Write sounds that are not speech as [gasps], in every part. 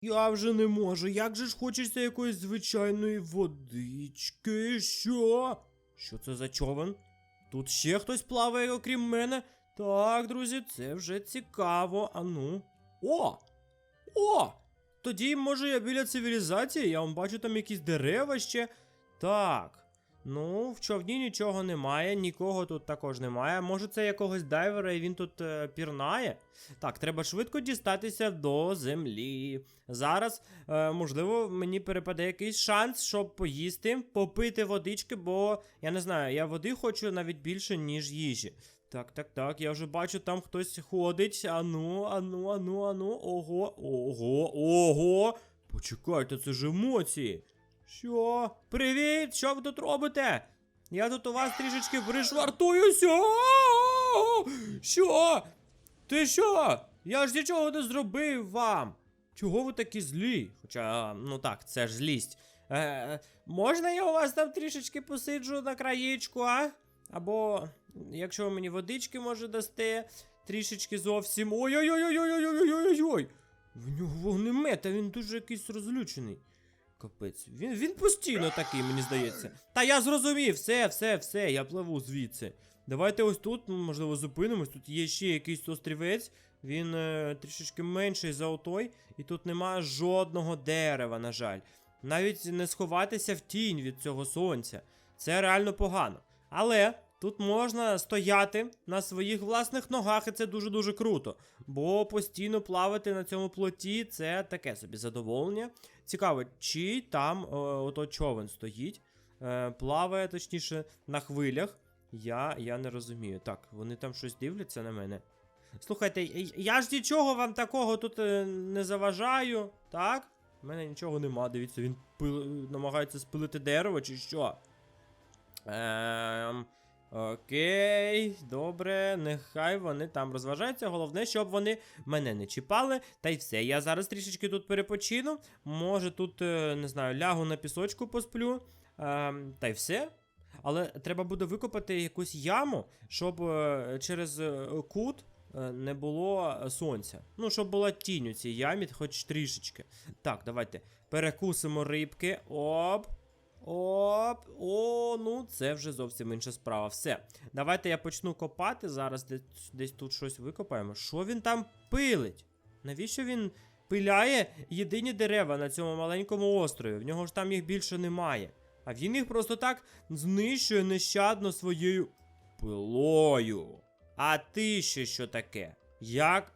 Я вже не можу. Як же ж хочеться якоїсь звичайної водички? Що? Що це за човен? Тут ще хтось плаває, окрім мене. Так, друзі, це вже цікаво. Ану. О! О! Тоді, може, я біля цивілізації, я вам бачу там якісь дерева ще. Так. Ну, в човні нічого немає, нікого тут також немає. Може, це якогось дайвера і він тут е, пірнає? Так, треба швидко дістатися до землі. Зараз, е, можливо, мені перепаде якийсь шанс, щоб поїсти, попити водички, бо я не знаю, я води хочу навіть більше, ніж їжі. Так, так, так, я вже бачу, там хтось ходить. Ану, ану, ану, ану. Ого, ого, ого. Почекайте, це ж емоції. Що? Привіт! Що ви тут робите? Я тут у вас трішечки пришвартуюся. Що? Ти що? Я ж нічого не зробив вам. Чого ви такі злі? Хоча, ну так, це ж злість. Е, можна я у вас там трішечки посиджу на краєчку, а? Або, якщо ви мені водички може дасте, трішечки зовсім. Ой-ой-ой-ой-ой-ой-ой-ой-ой! В нього вогнемет, а він дуже якийсь розлючений. Капець, він, він постійно такий, мені здається. Та я зрозумів, все, все, все, я пливу звідси. Давайте ось тут, ну, можливо, зупинимось. Тут є ще якийсь острівець. Він е, трішечки менший за отой, і тут немає жодного дерева, на жаль. Навіть не сховатися в тінь від цього сонця. Це реально погано. Але тут можна стояти на своїх власних ногах, і це дуже-дуже круто. Бо постійно плавати на цьому плоті це таке собі задоволення. Цікаво, чи там е, ото човен стоїть, е, плаває, точніше, на хвилях. Я, я не розумію. Так, вони там щось дивляться на мене. Слухайте, я- ж нічого вам такого тут е, не заважаю, так? У мене нічого нема, дивіться, він пил... намагається спилити дерево чи що. Ем, окей, добре, нехай вони там розважаються. Головне, щоб вони мене не чіпали. Та й все. Я зараз трішечки тут перепочину. Може, тут, е, не знаю, лягу на пісочку посплю. Ем, та й все. Але треба буде викопати якусь яму, щоб е, через е, кут не було сонця. Ну, щоб була тінь у цій ямі, хоч трішечки. Так, давайте перекусимо рибки. Оп. Оп, о, ну це вже зовсім інша справа. Все. Давайте я почну копати. Зараз десь, десь тут щось викопаємо. Що він там пилить? Навіщо він пиляє єдині дерева на цьому маленькому острові? В нього ж там їх більше немає. А він їх просто так знищує нещадно своєю пилою. А ти ще що таке? Як?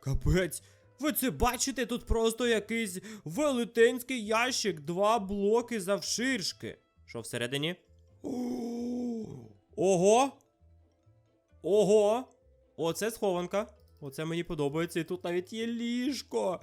Капець. Ви це бачите, тут просто якийсь велетенський ящик, два блоки завширшки. Що всередині? [gasps] Ого! Ого! Оце схованка. Оце мені подобається. І тут навіть є ліжко.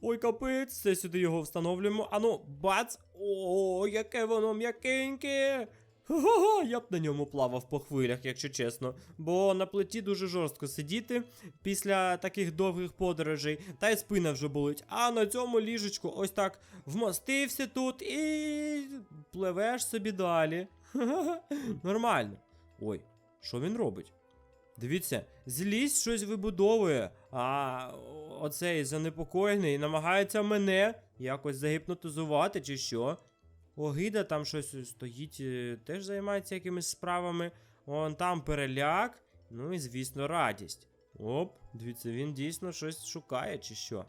Ой, капець, це сюди його встановлюємо. Ану, бац! О, яке воно м'якеньке! Ха-ха, я б на ньому плавав по хвилях, якщо чесно. Бо на плиті дуже жорстко сидіти після таких довгих подорожей, та й спина вже болить. А на цьому ліжечку ось так вмостився тут і пливеш собі далі. [laughs] Нормально. Ой, що він робить? Дивіться, злість щось вибудовує, а оцей занепокоєний намагається мене якось загіпнотизувати, чи що. Огида там щось стоїть, е, теж займається якимись справами. Вон там переляк, ну і звісно, радість. Оп, дивіться, він дійсно щось шукає, чи що.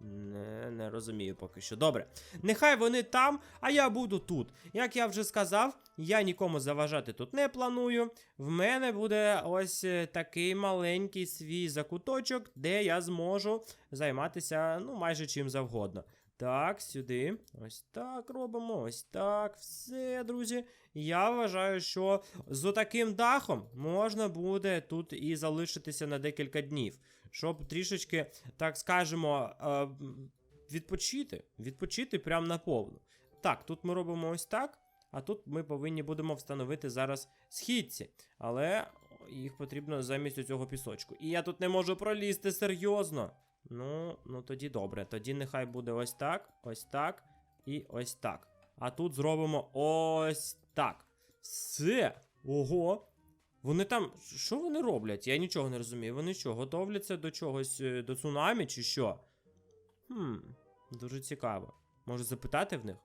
Не, не розумію поки що. Добре. Нехай вони там, а я буду тут. Як я вже сказав, я нікому заважати тут не планую. В мене буде ось е, такий маленький свій закуточок, де я зможу займатися ну, майже чим завгодно. Так, сюди. Ось так робимо. Ось так. Все, друзі. Я вважаю, що з таким дахом можна буде тут і залишитися на декілька днів. Щоб трішечки, так скажемо, е, відпочити. Відпочити прямо наповну. Так, тут ми робимо ось так. А тут ми повинні будемо встановити зараз східці. Але їх потрібно замість цього пісочку. І я тут не можу пролізти серйозно. Ну, ну тоді добре. Тоді нехай буде ось так, ось так і ось так. А тут зробимо ось так. Все. Ого. Вони там. Що вони роблять? Я нічого не розумію. Вони що, готовляться до чогось, е, до цунамі чи що? Хм, дуже цікаво. Можу запитати в них?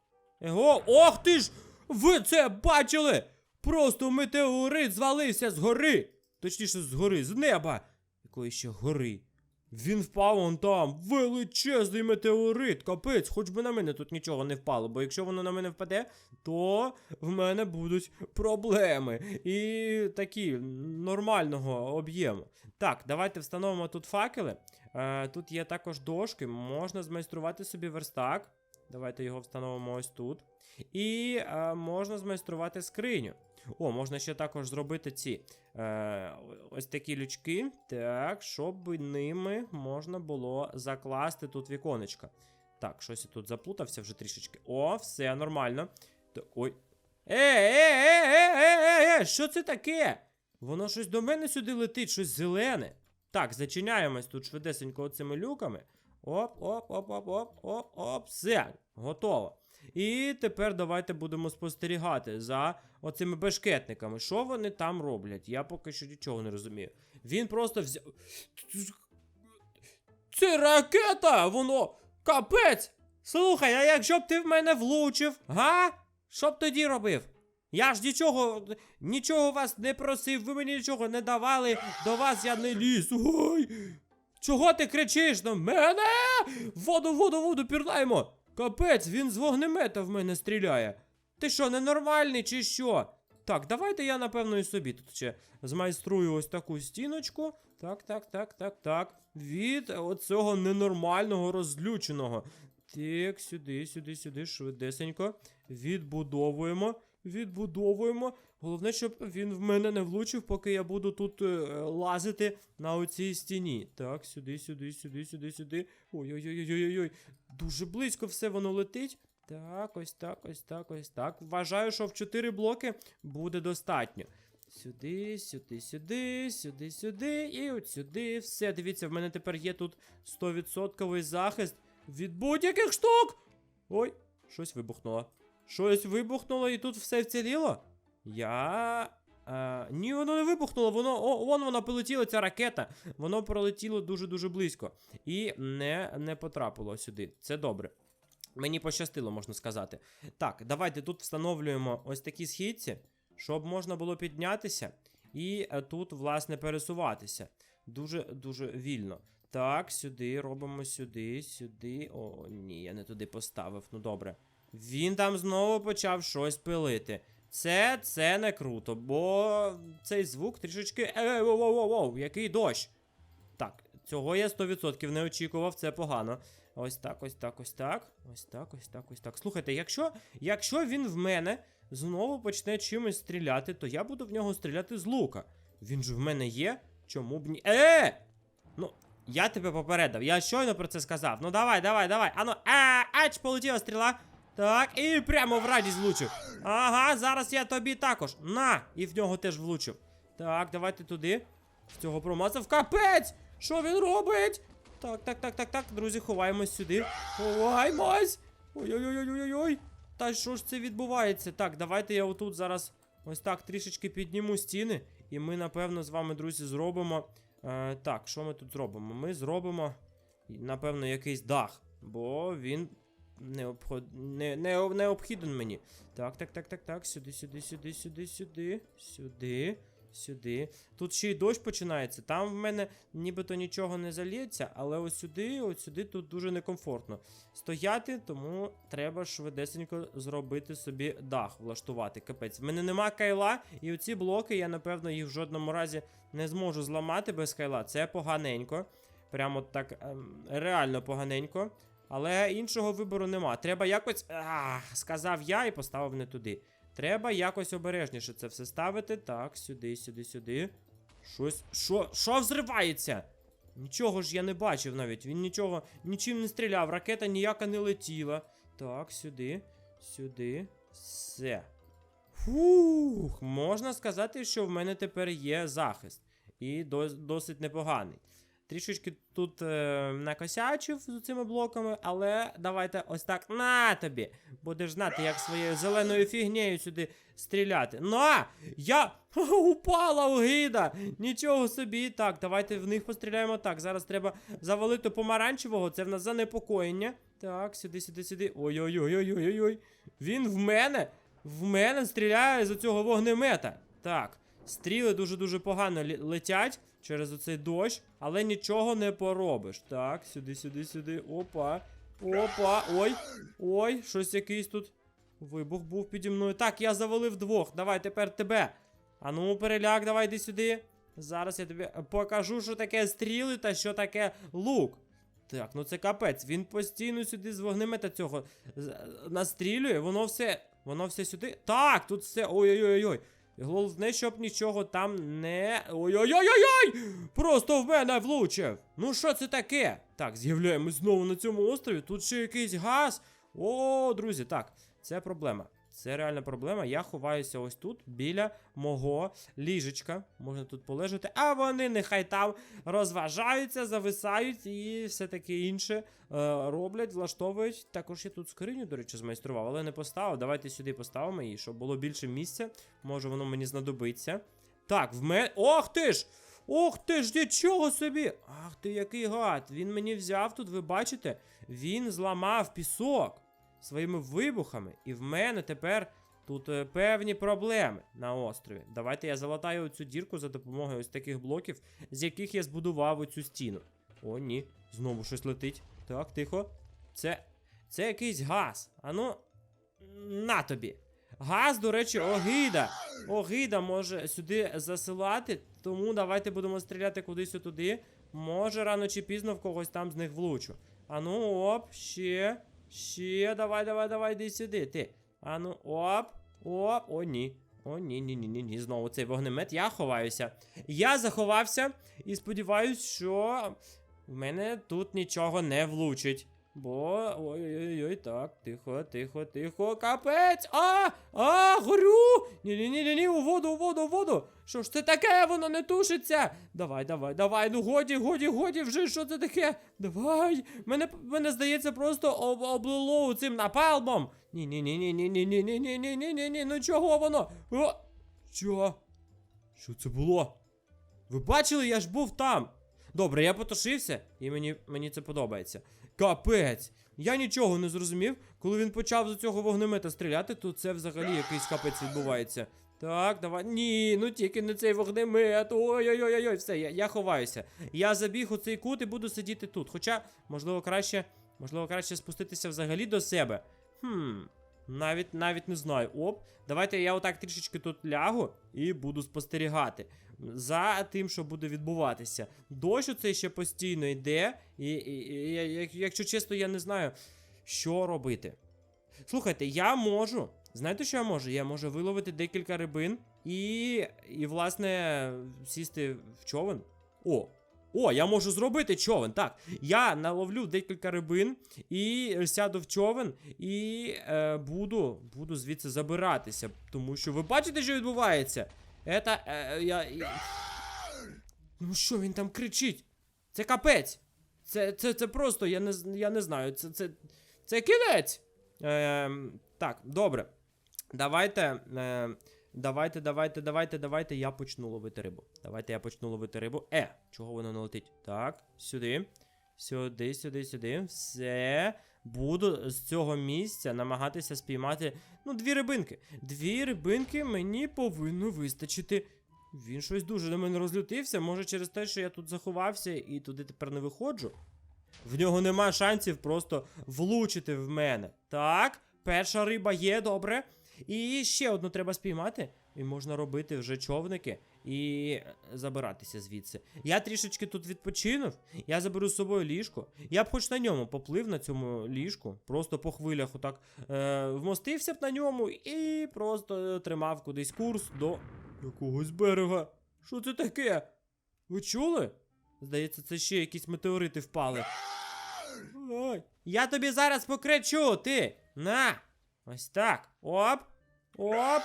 Его, ох ти ж! Ви це бачили? Просто метеорит звалився з гори. Точніше, з гори, з неба. Якої ще гори. Він впав вон там. Величезний метеорит. Капець, хоч би на мене тут нічого не впало, бо якщо воно на мене впаде, то в мене будуть проблеми. І такі нормального об'єму. Так, давайте встановимо тут факели. Е, тут є також дошки, можна змайструвати собі верстак. Давайте його встановимо ось тут. І е, можна змайструвати скриню. О, можна ще також зробити ці е, ось такі лючки, так, щоб ними можна було закласти тут віконечка. Так, щось я тут заплутався вже трішечки. О, все нормально. Ой. Е, е, е, е, е, е, е, що це таке? Воно щось до мене сюди летить, щось зелене. Так, зачиняємось тут швидесенько оцими люками. Оп, оп, оп, оп, оп, оп, оп, все, готово. І тепер давайте будемо спостерігати за оцими бешкетниками. Що вони там роблять? Я поки що нічого не розумію. Він просто взяв. Це ракета! Воно. Капець! Слухай, а якщо б ти в мене влучив, га? Що б тоді робив? Я ж нічого, нічого вас не просив, ви мені нічого не давали, до вас я не ліз. Ой! Чого ти кричиш на мене? Воду, воду, воду, пірнаємо! Капець, він з вогнемета в мене стріляє. Ти що, ненормальний чи що? Так, давайте я, напевно, і собі тут ще змайструю ось таку стіночку. Так, так, так, так, так. Від оцього ненормального розлюченого. Так, сюди, сюди, сюди, швидесенько. Відбудовуємо. Відбудовуємо. Головне, щоб він в мене не влучив, поки я буду тут е, лазити на оцій стіні. Так, сюди, сюди, сюди, сюди, сюди. Ой-ой-ой-ой-ой. Дуже близько все воно летить. Так, ось так, ось так, ось так. Вважаю, що в 4 блоки буде достатньо. Сюди, сюди, сюди, сюди, сюди і от сюди. Все, дивіться, в мене тепер є тут 100% захист від будь-яких штук. Ой, щось вибухнуло. Щось вибухнуло і тут все вціліло? Я. А, ні, воно не вибухнуло, воно. О, вон воно полетіло, ця ракета. Воно пролетіло дуже-дуже близько. І не, не потрапило сюди. Це добре. Мені пощастило, можна сказати. Так, давайте тут встановлюємо ось такі східці, щоб можна було піднятися і е, тут, власне, пересуватися. Дуже-дуже вільно. Так, сюди, робимо сюди, сюди. О, ні, я не туди поставив. Ну добре. Він там знову почав щось пилити. Це це не круто, бо цей звук трішечки. Ей, воу, воу, воу, воу, який дощ. Так, цього я 100% не очікував, це погано. Ось так, ось так, ось так. Ось так, ось так, ось так. Слухайте, якщо, якщо він в мене знову почне чимось стріляти, то я буду в нього стріляти з лука. Він же в мене є. Чому б ні. Е! Ну, я тебе попередив, я щойно про це сказав. Ну давай, давай, давай. Ану, а, ач, полетіла стріла. Так, і прямо в радість влучив. Ага, зараз я тобі також. На! І в нього теж влучив. Так, давайте туди. В цього промацав. Капець! Що він робить? Так, так, так, так, так, друзі, ховаємось сюди. Ховаємось! Ой-ой-ой-ой-ой-ой. Та що ж це відбувається? Так, давайте я отут зараз ось так трішечки підніму стіни. І ми, напевно, з вами, друзі, зробимо. Е, так, що ми тут зробимо? Ми зробимо, напевно, якийсь дах. Бо він необход... не, не, необхіден мені. Так, так, так, так, так. Сюди, сюди, сюди, сюди, сюди, сюди, сюди. Тут ще й дощ починається. Там в мене нібито нічого не заліється, але ось сюди, ось сюди тут дуже некомфортно стояти, тому треба швидесенько зробити собі дах, влаштувати. Капець. В мене нема кайла, і оці блоки я, напевно, їх в жодному разі не зможу зламати без кайла. Це поганенько. Прямо так ем, реально поганенько. Але іншого вибору нема. Треба якось. Ах, сказав я і поставив не туди. Треба якось обережніше це все ставити. Так, сюди, сюди, сюди. Щось. Що? Що взривається? Нічого ж я не бачив навіть. Він нічого, нічим не стріляв. Ракета ніяка не летіла. Так, сюди, сюди. Все. Фух, можна сказати, що в мене тепер є захист. І досить непоганий. Трішечки тут е, накосячив з цими блоками, але давайте ось так на тобі. Будеш знати, як своєю зеленою фігнею сюди стріляти. На! Я [laughs] упала огида! Нічого собі. Так, давайте в них постріляємо так. Зараз треба завалити помаранчевого, це в нас занепокоєння. Так, сюди, сюди, сюди. Ой-ой-ой-ой-ой-ой. Він в мене. В мене стріляє з цього вогнемета. Так, стріли дуже-дуже погано летять через оцей дощ, але нічого не поробиш. Так, сюди, сюди, сюди. Опа. Опа. Ой. Ой, щось якийсь тут. Вибух був піді мною. Так, я завалив двох. Давай тепер тебе. А ну, переляк, давай йди сюди. Зараз я тобі покажу, що таке стріли та що таке лук. Так, ну це капець. Він постійно сюди з вогнемета цього настрілює, воно все. Воно все сюди. Так, тут все. Ой-ой-ой-ой. Головне, щоб нічого там не. Ой-ой-ой-ой-ой! Просто в мене влучив. Ну що це таке? Так, з'являємось знову на цьому острові. Тут ще якийсь газ. О, друзі, так, це проблема. Це реальна проблема. Я ховаюся ось тут, біля мого ліжечка. Можна тут полежати, а вони нехай там розважаються, зависають і все таке інше е, роблять, влаштовують. Також я тут скриню, до речі, змайстрував, але не поставив. Давайте сюди поставимо її, щоб було більше місця. Може воно мені знадобиться. Так, в мене. Ох ти ж! Ох ти ж, нічого собі! Ах ти який гад! Він мені взяв тут, ви бачите? Він зламав пісок своїми вибухами, і в мене тепер тут е, певні проблеми на острові. Давайте я залатаю цю дірку за допомогою ось таких блоків, з яких я збудував оцю стіну. О, ні, знову щось летить. Так, тихо. Це. Це якийсь газ. Ану, на тобі. Газ, до речі, огида. Огида може сюди засилати, тому давайте будемо стріляти кудись туди. Може, рано чи пізно в когось там з них влучу. Ану, оп, ще. Ще, давай, давай, давай, йди сюди. Ти. Ану, оп, оп. О, ні. О, ні, ні, ні, ні, ні. Знову цей вогнемет. Я ховаюся. Я заховався і сподіваюсь, що в мене тут нічого не влучить. Бо. Ой-ой-ой, так, тихо, тихо, тихо, капець! А! А, горю! Ні-ні-ні, у воду, у воду, у воду! Що ж це таке? Воно не тушиться! Давай, давай, давай, ну годі, годі, годі, вже що це таке? Давай! Мене, мене здається, просто об, облило цим напалмом! Ні-ні-ні-ні-ні-ні-ні-ні-ні-ні-ні-ні, ну чого воно? О! Що? Що це було? Ви бачили, я ж був там. Добре, я потушився, і мені, мені це подобається. Капець! Я нічого не зрозумів. Коли він почав з цього вогнемета стріляти, то це взагалі якийсь капець відбувається. Так, давай. Ні, ну тільки не цей вогнемет. Ой-ой-ой, все, я, я ховаюся. Я забіг у цей кут і буду сидіти тут. Хоча, можливо, краще, можливо, краще спуститися взагалі до себе. Хм. Навіть навіть не знаю. Оп, давайте я отак трішечки тут лягу і буду спостерігати за тим, що буде відбуватися. Дощ оцей ще постійно йде, і, і, і якщо чесно, я не знаю, що робити. Слухайте, я можу. Знаєте, що я можу? Я можу виловити декілька рибин і, і власне, сісти в човен. О! О, я можу зробити човен. Так, я наловлю декілька рибин і сяду в човен і е, буду, буду звідси забиратися. Тому що ви бачите, що відбувається? Ета, е, я. і- Ну що він там кричить? Це капець. Це, це, це просто, я не, я не знаю. Це, це, це кінець. Е, так, добре. Давайте. Е, давайте, давайте, давайте, давайте. Я почну ловити рибу. Давайте я почну ловити рибу. Е, чого воно не летить? Так, сюди. Сюди, сюди, сюди. Все. Буду з цього місця намагатися спіймати. Ну, дві рибинки. Дві рибинки мені повинно вистачити. Він щось дуже на мене розлютився. Може через те, що я тут заховався і туди тепер не виходжу. В нього нема шансів просто влучити в мене. Так, перша риба є, добре. І ще одну треба спіймати. І можна робити вже човники і забиратися звідси. Я трішечки тут відпочинув. Я заберу з собою ліжко. Я б хоч на ньому поплив на цьому ліжку, просто по хвилях отак е, вмостився б на ньому і просто тримав кудись курс до якогось берега. Що це таке? Ви чули? Здається, це ще якісь метеорити впали. Ой. Я тобі зараз покричу, ти. На! Ось так. Оп. Оп.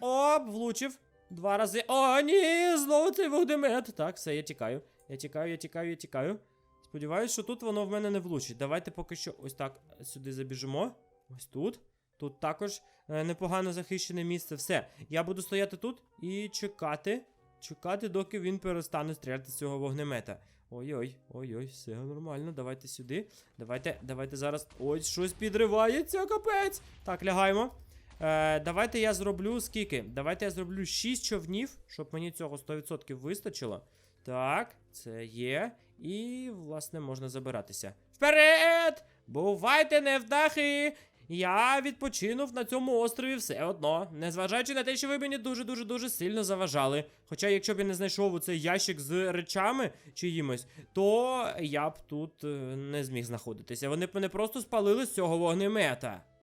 Оп, влучив. Два рази. О, ні, знову цей вогнемет. Так, все, я тікаю. Я тікаю, я тікаю, я тікаю. Сподіваюсь, що тут воно в мене не влучить. Давайте поки що ось так сюди забіжимо. Ось тут. Тут також е, непогано захищене місце. Все. Я буду стояти тут і чекати. Чекати, доки він перестане стріляти з цього вогнемета. Ой-ой, ой-ой, все нормально. Давайте сюди. Давайте, давайте зараз. Ось щось підривається, капець. Так, лягаємо. Е, давайте я зроблю скільки? Давайте я зроблю 6 човнів, щоб мені цього 100% вистачило. Так, це є. І, власне, можна забиратися. Вперед! Бувайте невдахи! Я відпочинув на цьому острові все одно, незважаючи на те, що ви мені дуже-дуже дуже сильно заважали. Хоча, якщо б я не знайшов цей ящик з речами чиїмось, то я б тут е, не зміг знаходитися. Вони б мене просто спалили з цього вогнемета.